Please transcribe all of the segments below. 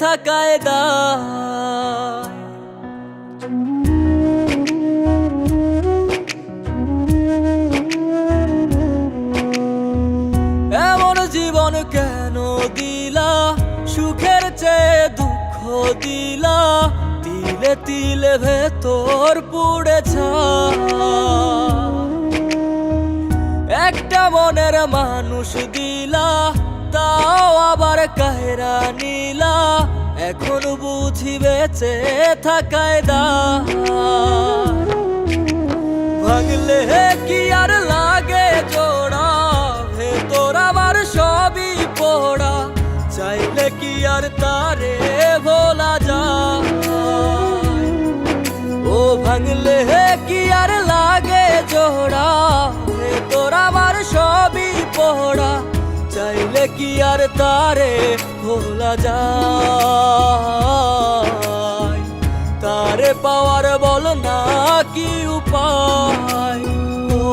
বেঁচে থাকায় দায় এমন জীবন কেন দিলা? সুখের চেয়ে দুঃখ দিলা। তিলে তিলে ভেতর পুড়ে একটা মনের মানুষ দিলা, তাও আবার কাহেরা নিলা। এখন বুঝি বেঁচে থাকায় দা ভাঙলে কি আর লাগে জোড়া? ভেতর আমার সবই পোড়া। চাইলে কি আর তারে ভোলা যা ও ভাঙলে কি আর লাগে জোড়া? ভেতর আমার সবই পোড়া। চাইলে কি আর তারে ভোলা যায়? তারে পাওয়ার বল না কি উপায়? ও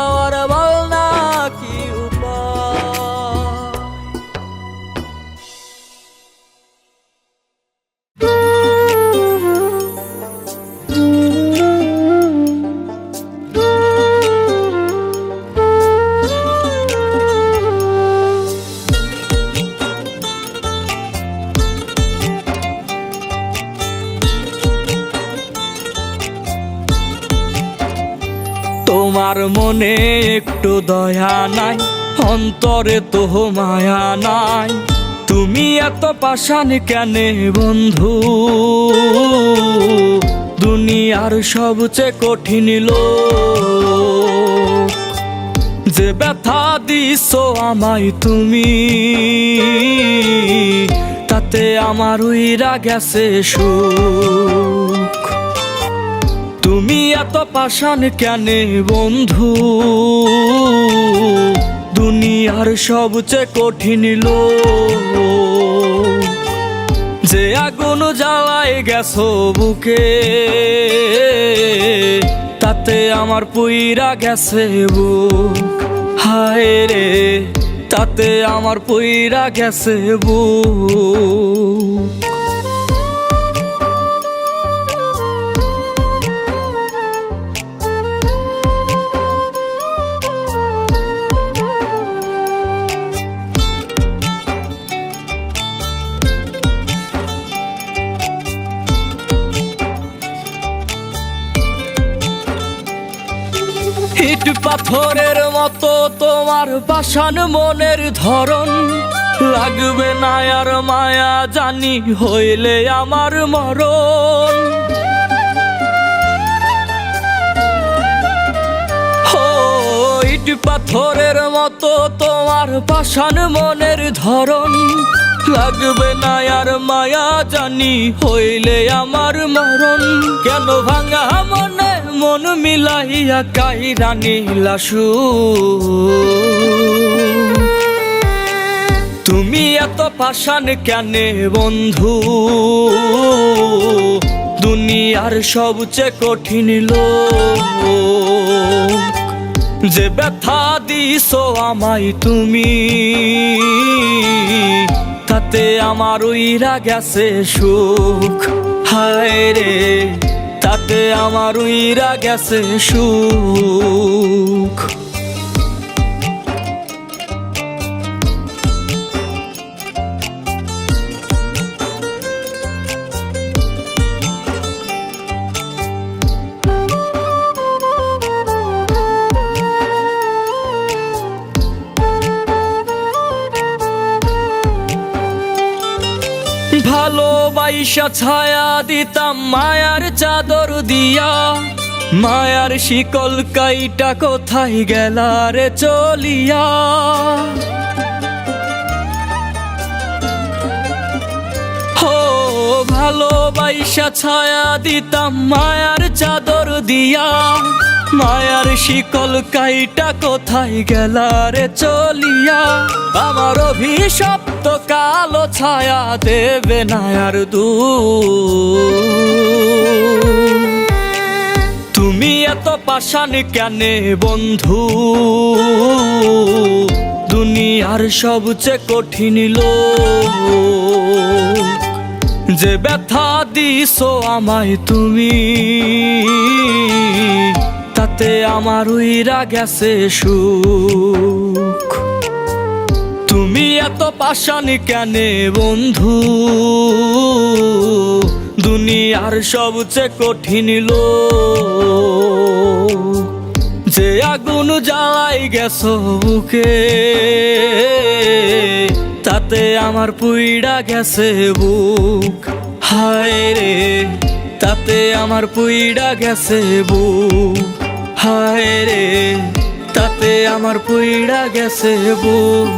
তারে মনে একটু দয়া নাই, অন্তরে তো মায়া নাই। তুমি এত পাশান কেনে বন্ধু? দুনিয়ার সবচেয়ে কঠিন লোক। যে ব্যথা দিছ আমায় তুমি, তাতে আমার উইরা গেছে সুখ। তুমি এত পাশান কেনে, বন্ধু? দুনিয়ার সবচেয়ে কঠিন লো যে আগুন জ্বালায় গেছো বুকে, তাতে আমার পুইরা গেছে বুক। হায় রে, তাতে আমার পুইরা গেছে বুক। পাথরের মতো তোমার পাষাণ মনের ধরন। লাগবে না আর মায়া জানি হইলে আমার মরণ। পাথরের মতো তোমার পাষাণ মনের ধরন। লাগবে না আর মায়া জানি হইলে আমার মরণ। কেন ভাঙা মনে মন মিলাইয়া কাইরা নীলাসু। তুমি এত পাষাণ কেনে বন্ধু? দুনিয়ার সবচেয়ে কঠিন লোক। যে ব্যথা দিছ আমায় তুমি, তাতে আমার উইরা গেছে সুখ। হায় রে তাতে আমার উইরা গেছে সুখ। ভালোবাইসা ছায়া দিতাম মায়ার চাদর দিয়া। মায়ার শিকল কাইটা কোথায় গেলা রে চলিয়া? হো, ভালোবাইসা ছায়া দিতাম মায়ার চাদর দিয়া। মায়ার শিকল কাইটা কোথায় গেলা রে চলিয়া? আমার অভিশপ্ত কালো ছায়া দেবে না আর দু তুমি এত পাষাণ কেনে বন্ধু? দুনিয়ার সবচেয়ে কঠিন লোক। যে ব্যথা দিছ আমায় তুমি, তাতে আমার উইরা গেছে সুখ। তুমি এত পাষাণ কেনে বন্ধু? দুনিয়ার সবচেয়ে কঠিন লোক। যে আগুন জ্বালাই গেছো বুকে, তাতে আমার পুইড়া গেছে বুক। হায় রে, তাতে আমার পুইড়া গেছে বুক। হায় রে তাতে আমার পুইড়া গেছে বুক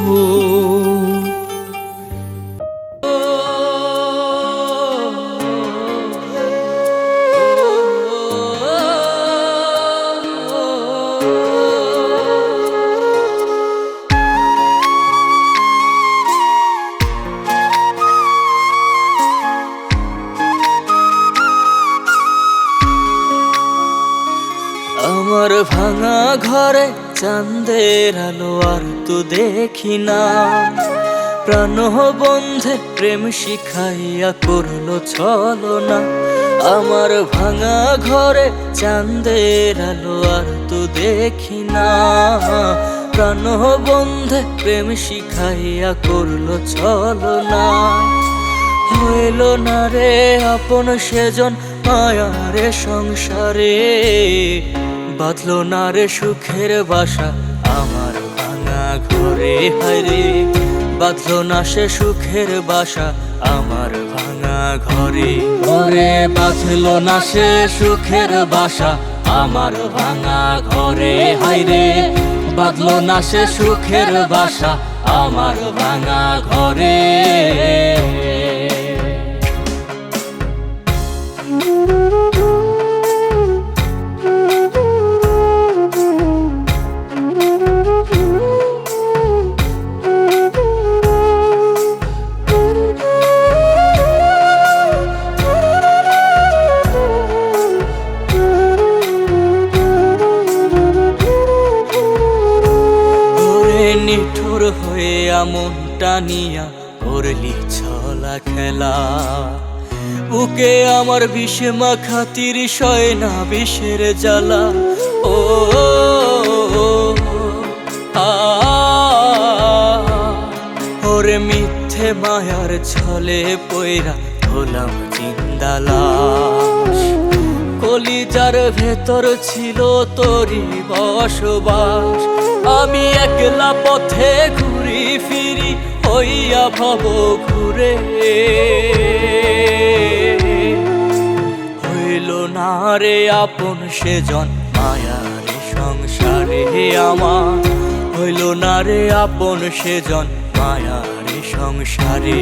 আমার ভাঙা ঘরে চাঁদের আলো আর তো দেখি না। প্রাণ বন্ধে প্রেম শিখাইয়া করল চলো না আমার ভাঙা ঘরে চাঁদের আলো আর তো দেখি না। প্রাণ বন্ধে প্রেম শিখাইয়া করল চলো না হইল না রে আপন সেজন মায়ারে সংসারে। বাঁধলো না রে সুখের বাসা। আমার ভাঙা ঘরে হায়রে বাঁধলো না সে সুখের বাসা। আমার ভাঙা ঘরে ঘরে বাঁধলো না সে সুখের বাসা। আমার ভাঙা ঘরে হায়রে বাঁধলো না সে সুখের বাসা। আমার ভাঙা ঘরে। টানিয়া করলি ছলা খেলা। বুকে আমার বিষে মাখা তিরিশ হয় না বিষের জ্বালা। ও ওরে মিথ্যে মায়ার ছলে পয়রা হলাম জিন্দালাস কলিজার ভেতর ছিল তোরই বসবাস। আমি একলা পথে ঘুরি ফিরি হইয়া ভব ঘুরে। হইল না রে আপন সেজন, মায়ারে সংসারে আমার। হইল না রে আপন সেজন, মায়ারে সংসারে।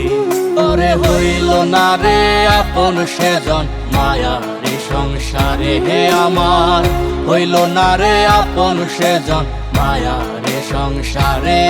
ওরে হইল না রে আপন সেজন, মায়ারে সংসারে হে আমার। হইল না রে আপন সেজন মায়ারে সংসারে।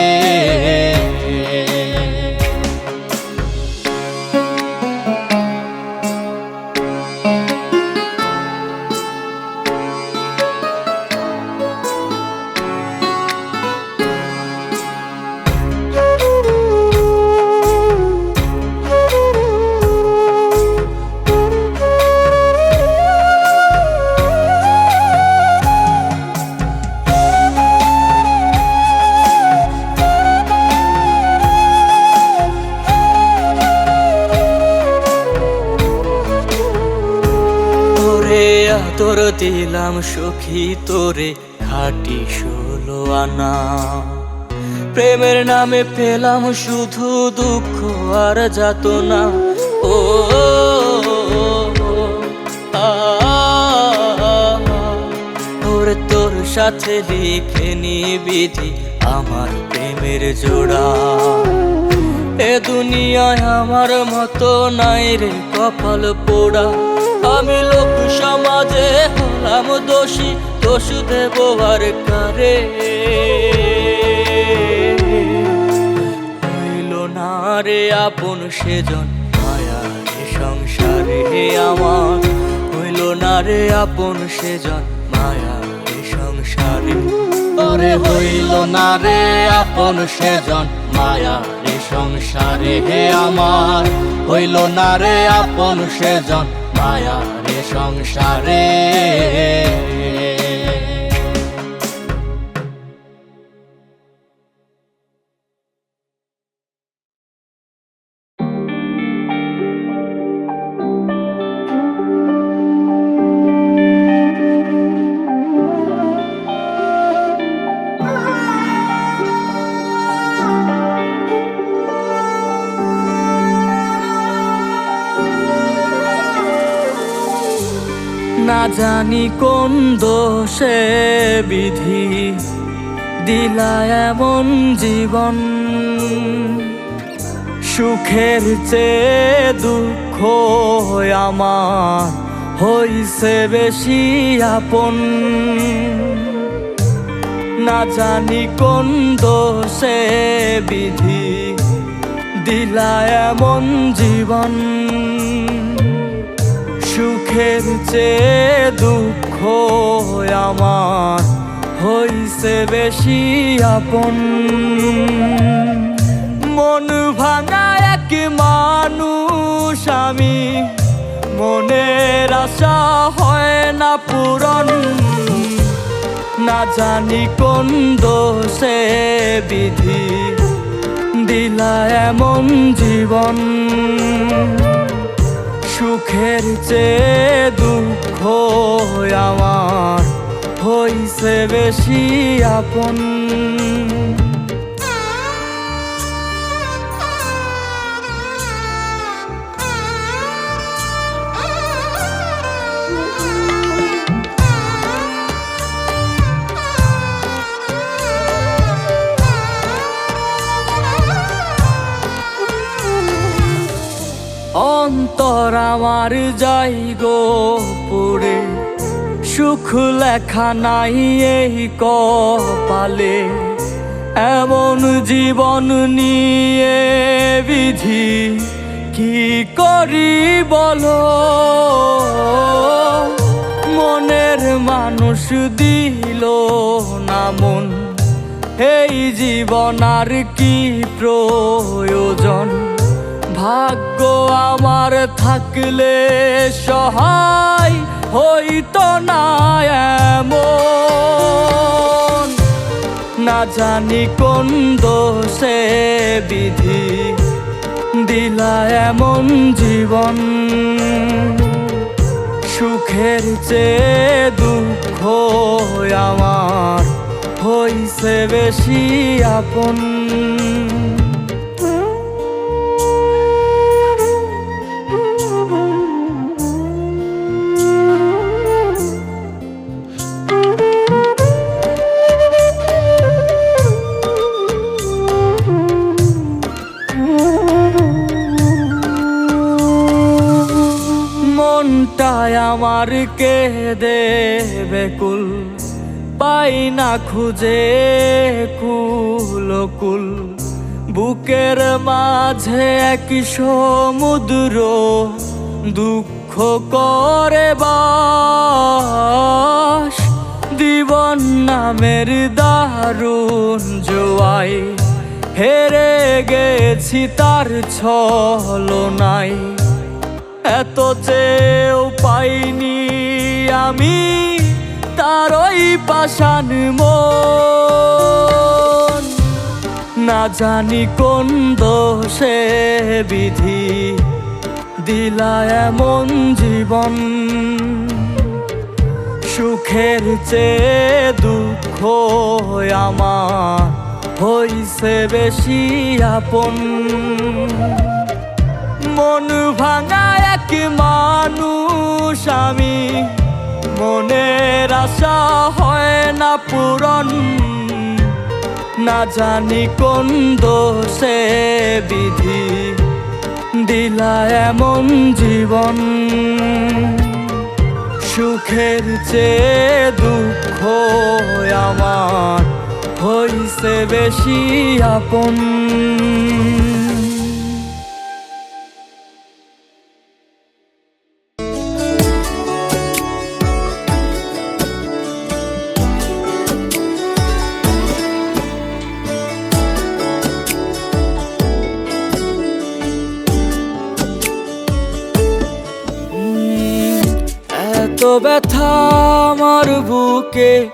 দিলাম সখী তোরে খাটি ষোলো আনা। প্রেমের নামে পেলাম শুধু দুঃখ আর যাতনা। ও তোর সাথে লিখে বিধি আমার প্রেমের জোড়া। এ দুনিয়ায় আমার মতো নাই রে কপাল পোড়া। আমি লোক সমাজে হলাম দোষী, দোষ দেব আর কারে? হইল না রে আপন সেজন, মায়া সংসারে আমার। হইল না রে আপন সেজন, মায়া সংসারে ওরে হইল না রে আপন সেজন, মায়া রে সংসারে হে আমার। হইল না রে আপন সেজন, মায়া সংসারে। না জানি কোন দোষে বিধি দিলা এমন জীবন। সুখের চেয়ে দুঃখ আমার হইছে বেশি আপন। না জানি কোন দোষে বিধি দিলা এমন জীবন। সুখের চেয়ে দুঃখ আমার হইছে বেশি আপন। মন ভাঙা এক মানুষ আমি, মনের আশা হয় না পূরণ। না জানি কোন দোষে বিধি, দিলা এমন জীবন। সুখের চেয়ে দুঃখ আমার হইছে বেশি আপন অন্তর আমার যাই গো পুরে সুখ লেখা নাই এই কপালে। এমন জীবন নিয়ে বিধি কি করি বলো? মনের মানুষ দিল না মন। এই জীবন আর কি প্রয়োজন? ভাগ্য আমার থাকলে সহায় হইতো না এমন। না জানি কোন দোষে বিধি দিলা এমন জীবন। সুখের চেয়ে দুঃখ আমার হইছে বেশি আপন। কে দেবে কুল, পাই না খুঁজে কুল কুল। বুকের মাঝে এক সমুদ্র, দুঃখ করে বাস। জীবন নামের দারুণ জোয়াই, হেরে গেছি তার ছলনায় এত চেয়েও পাইনি আমি তার ওই পাশান না জানি কোন দোষে বিধি দিলা এমন জীবন। সুখের চেয়ে দুঃখ আমার হইছে বেশি আপন। মন ভাঙা এক মানুষ আমি মনের আশা হয় না পূরণ। না জানি কোন দোষে বিধি দিলা এমন জীবন। সুখের চেয়ে দুঃখ আমার হইছে বেশি আপন। ব্যথা আমার বুকে,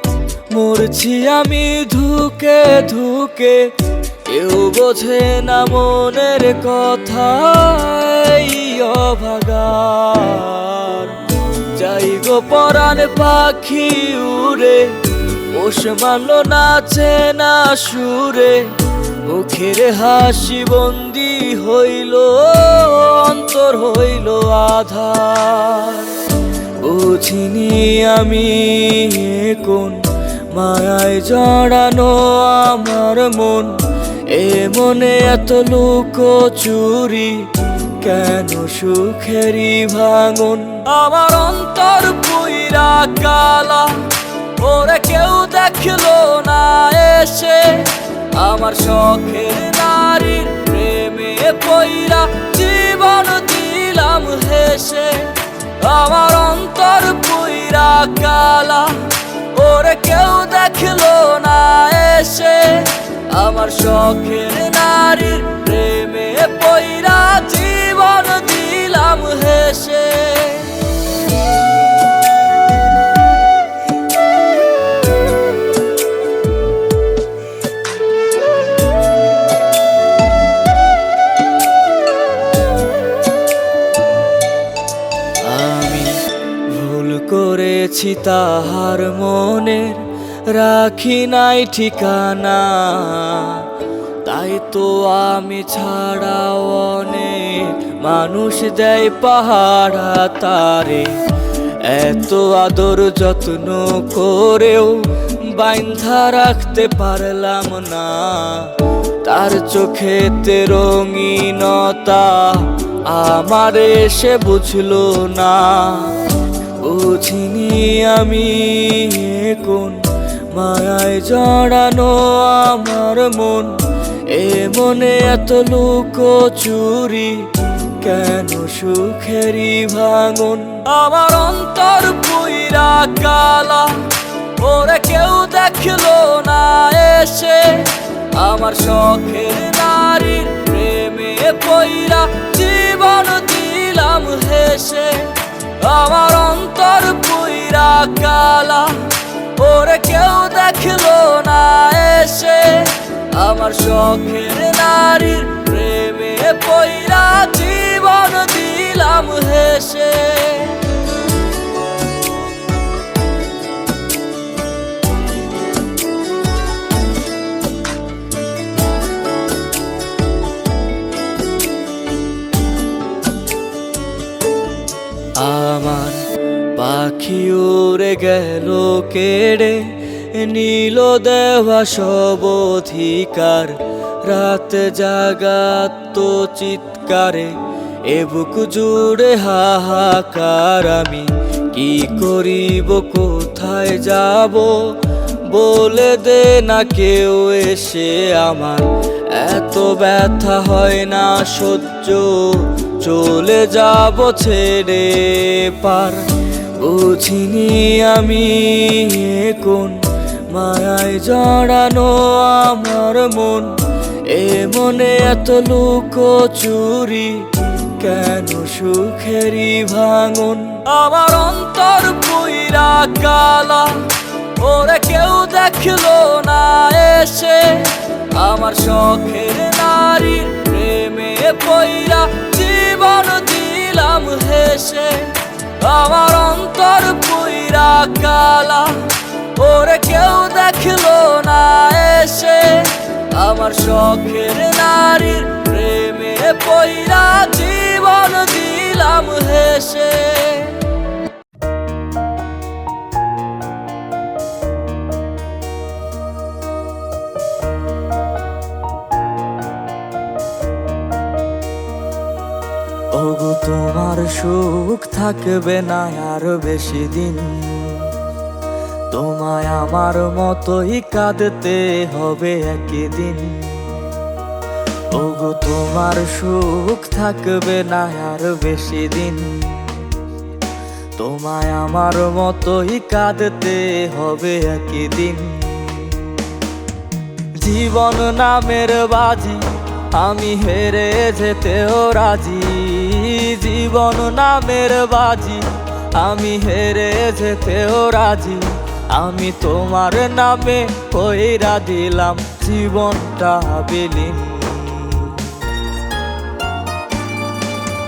মরছি আমি ধুকে ধুকে। কেউ বোঝে না মনের কথা অভাগার। যাই গো পরাণ পাখি উড়ে, পোষ মানল নাচে না সুরে। মুখের হাসি বন্দি হইল, অন্তর হইল আধার। বুঝিনি আমি কোন মায়ায় জড়ানো আমার মন। এ মনে এত লুক চুরি, কেন সুখেরই ভাঙন? আমার অন্তর পুইরা কালা, ওরে কেউ দেখল না এসে। আমার শখের নারীর প্রেমে পইরা জীবন দিলাম হেসে। আমার অন্তর পুইরা কালা। ওরে কেউ দেখল না এসে। আমার শখের নারীর প্রেমে পইরা জীবন দিলাম হেসে। করেছি তাহার মনের, রাখি নাই ঠিকানা। তাই তো আমি অনেক মানুষ দেয় পাহাড়া তারে। এত আদর যত্ন করেও বাইন্ধা রাখতে পারলাম না। তার চোখেতে রঙিনতা আমারে সে বুঝলো না। বুঝিনি আমি কোন মায়ায় জড়ানো আমার মন। এ মনে এত লুক চুরি কেন সুখেরই ভাঙন? আমার অন্তর পুইরা কালা, ওরে কেউ দেখল না এসে। আমার শখের নারীর প্রেমে পইরা জীবন দিলাম হেসে। আমার অন্তর পুইরা কালা, ওরে কেউ দেখল না এসে। আমার শখের নারীর প্রেমে পইরা জীবন দিলাম হেসে। আমার পাখি উড়ে গেল কেড়ে, নীল দেওয়া সব অধিকার। রাত জাগাত চিৎকারে, এ জুড়ে হাহাকার আমি। কি করিব, কোথায় যাব, বলে দে না কেউ এসে আমার। এত ব্যথা হয় না সহ্য চলে যাব ছেড়ে পার। বুঝিনি আমি কোন মায়ায় জড়ানো আমার মন। এ মনে এত লুক চুরি, কেন সুখেরই ভাঙন? আমার অন্তর পুইরা কালা, ওরে কেউ দেখল না এসে। আমার শখের নারীর প্রেমে পইরা জীবন দিলাম হেসে। আমার অন্তর পুইরা কালা ওরে কেউ দেখল না এসে। আমার শখের নারীর প্রেমে পইরা জীবন দিলাম হেসে। তোমার সুখ থাকবে না আর বেশি দিন। তোমায় আমার মতোই কাঁদতে হবে একদিন ওগো, তোমার সুখ থাকবে না আর বেশি দিন। তোমায় আমার মতোই কাঁদতে হবে একদিন জীবন নামের বাজি, আমি হেরে যেতেও রাজি। জীবন নামের বাজি। আমি হেরে যেতেও রাজি। আমি তোমার নামে কইরা দিলাম জীবনটা বিলীন।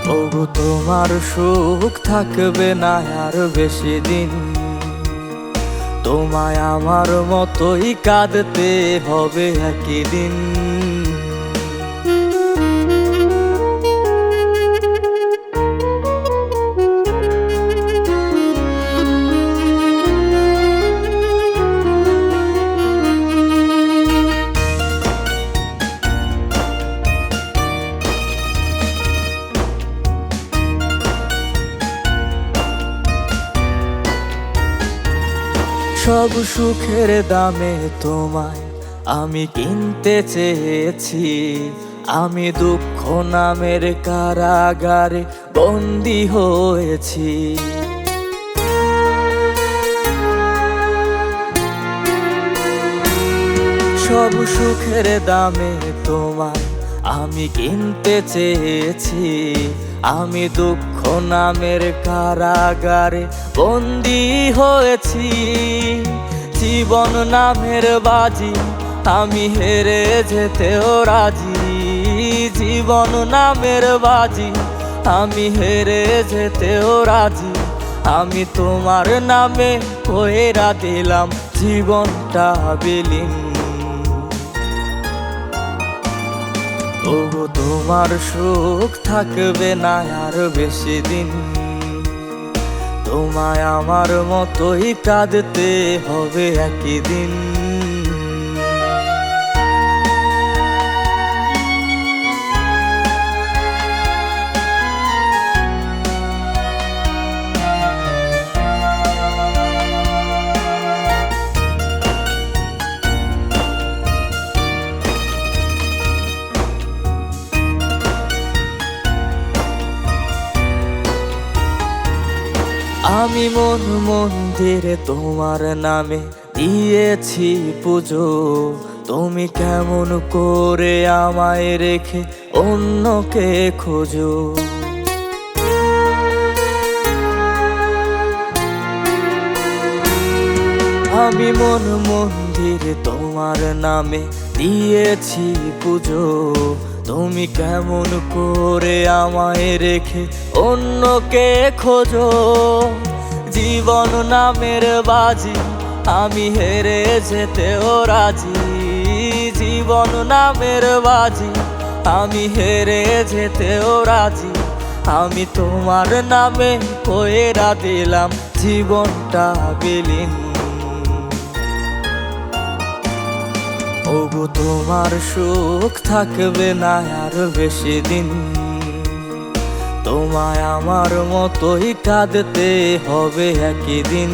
ওগো তোমার সুখ থাকবে না আর বেশি দিন। তোমায় আমার মতোই কাঁদতে হবে একদিন সব সুখের দামে তোমায় আমি কিনতে চেয়েছি। আমি দুঃখ নামের কারাগারে বন্দি হয়েছি। সব সুখের দামে তোমায় আমি কিনতে চেয়েছি। আমি দুঃখ নামের কারাগারে বন্দি হয়েছি। জীবন নামের বাজি, আমি হেরে যেতেও রাজি। জীবন নামের বাজি, আমি হেরে যেতেও রাজি। আমি তোমার নামে কইরা দিলাম, জীবনটা বিলীন। তবু তোমার সুখ থাকবে না আর বেশি দিন। তোমায় আমার মতোই কাঁদতে হবে একই দিন। আমি মন মন্দিরে তোমার নামে দিয়েছি পুজো। তুমি কেমন করে আমায় রেখে অন্যকে খোঁজো? আমি মন মন্দিরে তোমার নামে দিয়েছি পুজো। তুমি কেমন করে আমায় রেখে অন্যকে খোঁজো? জীবন নামের বাজি, আমি হেরে যেতেও রাজি। জীবন নামের বাজি, আমি হেরে যেতেও রাজি। আমি তোমার নামে কইরা দিলাম জীবনটা বিলীন। ওগো তোমার সুখ থাকবে না আর বেশি দিন। তোমায় আমার মতোই কাঁদতে হবে একই দিন।